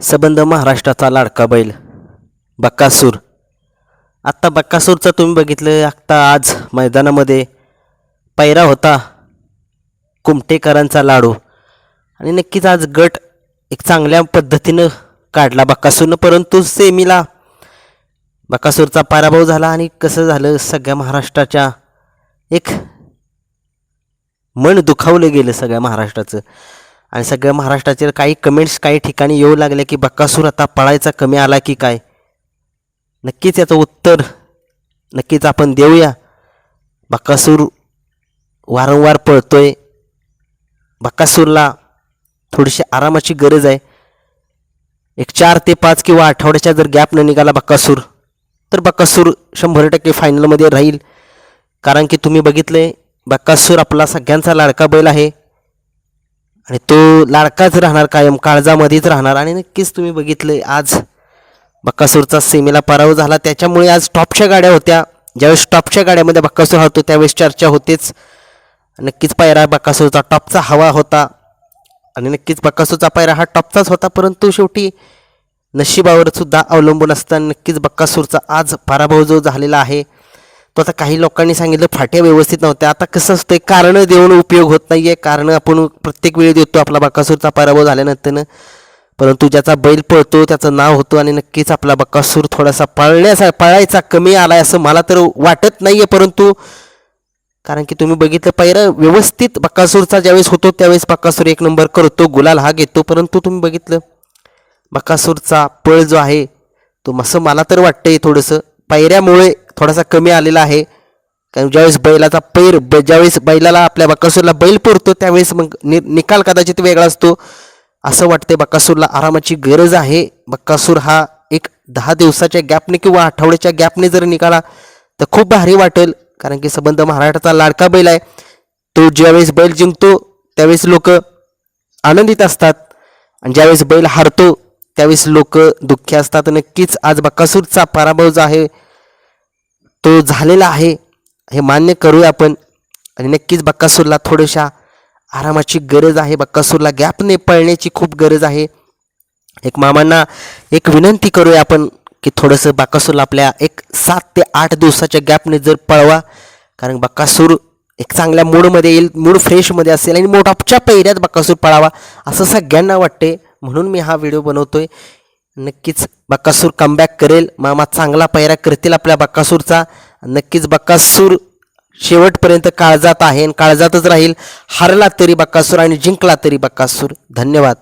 सबंध महाराष्ट्राचा लाडका बैल बक्कासूर. आत्ता बक्कासूरचं तुम्ही बघितलं आत्ता आज मैदानामध्ये पैरा होता कुमटेकरांचा लाडू. आणि नक्कीच आज गट एक चांगल्या पद्धतीनं काढला बक्कासूरनं परंतु सेमीला बक्कासूरचा पराभव झाला आणि कसं झालं सगळ्या महाराष्ट्राच्या एक मन दुखावलं गेलं सगळ्या महाराष्ट्राचं. आणि सगळ्या महाराष्ट्राचे काही कमेंट्स काही ठिकाणी येऊ लागले की बक्कासूर आता पळायचा कमी आला की काय? नक्कीच याचं उत्तर नक्कीच आपण देऊया. बक्कासूर वारंवार पळतोय. बक्कासूरला थोडीशी आरामाची गरज आहे. एक चार ते पाच किंवा आठवड्याच्या जर गॅप न निघाला बक्कासूर तर बक्कासूर शंभर टक्के फायनलमध्ये राहील. कारण की तुम्ही बघितले बक्कासूर आपला सगळ्यांचा लाडका बैल आहे. आणि तो लाडकाच राहणार कायम काळजामध्येच राहणार. आणि नक्कीच तुम्ही बघितले आज बक्कासूरचा सेमीला पराभव झाला. त्याच्यामुळे आज टॉपच्या गाड्या होत्या. ज्यावेळेस टॉपच्या गाड्यामध्ये बक्कासूर होतो त्यावेळेस चर्चा होतेच. नक्कीच पायरा बक्कासूरचा टॉपचा हवा होता. आणि नक्कीच बक्कासूरचा पायरा हा टॉपचाच होता परंतु शेवटी नशिबावर सुद्धा अवलंबून असताना नक्कीच बक्कासूरचा आज पराभव जो झालेला आहे तो आता काही लोकांनी सांगितलं फाट्या व्यवस्थित नव्हत्या. आता कसं असतं कारणं देऊन उपयोग होत नाही आहे कारणं आपण प्रत्येक वेळी देतो आपला बक्कासूरचा पराभव झाल्यानंतर परंतु ज्याचा बैल पळतो त्याचं नाव होतं आणि नक्कीच आपला बक्कासूर थोडासा पळण्याचा पळायचा कमी आला आहे असं मला तर वाटत नाही आहे परंतु कारण की तुम्ही बघितलं पहिलं व्यवस्थित बक्कासूरचा ज्यावेळेस होतो त्यावेळेस बक्कासूर एक नंबर करतो गुलाल हा घेतो. परंतु तुम्ही बघितलं बकासूरचा पळ जो आहे तो असं मला तर वाटतंय थोडंसं पायऱ्यामुळे थोडासा कमी आलेला आहे. कारण ज्यावेळेस बैलाचा पैर ब ज्यावेळेस बैलाला आपल्या बकासूरला बैल पुरतो त्यावेळेस मग नि निकाल कदाचित वेगळा असतो. असं वाटते बकासूरला आरामाची गरज आहे. बक्कासूर हा एक दहा दिवसाच्या गॅपने किंवा आठवड्याच्या गॅपने जर निघाला तर खूप भारी वाटेल. कारण की संबंध महाराष्ट्राचा लाडका बैल आहे. तो ज्यावेळेस बैल जिंकतो त्यावेळेस लोक आनंदित असतात. आणि ज्यावेळेस बैल हारतो त्यावेळेस लोक दुःखी असतात. नक्कीच आज बकासूरचा पराभव जो आहे तो झालेला आहे हे मान्य करूया आपण. आणि नक्कीच बक्कासूरला थोड्याशा आरामाची गरज आहे. बक्कासूरला गॅपने पळण्याची खूप गरज आहे. एक मामांना एक विनंती करूया आपण की थोडंसं बक्कासूरला आपल्या एक सात ते आठ दिवसाच्या गॅपने जर पळवा. कारण बक्कासूर एक चांगल्या मूडमध्ये येईल मूड फ्रेशमध्ये असेल आणि मोठापच्या पहिऱ्यात बक्कासूर पळावा असं सगळ्यांना वाटते. म्हणून मी हा व्हिडिओ बनवतोय. नक्कीच बक्कासूर कमबॅक करेल. मामा चांगला पैरा करतील आपल्या बक्कासूरचा नक्कीच बक्कासूर शेवटपर्यंत काळजात आहे आणि काळजातच राहील. हारला तरी बक्कासूर आणि जिंकला तरी बक्कासूर धन्यवाद.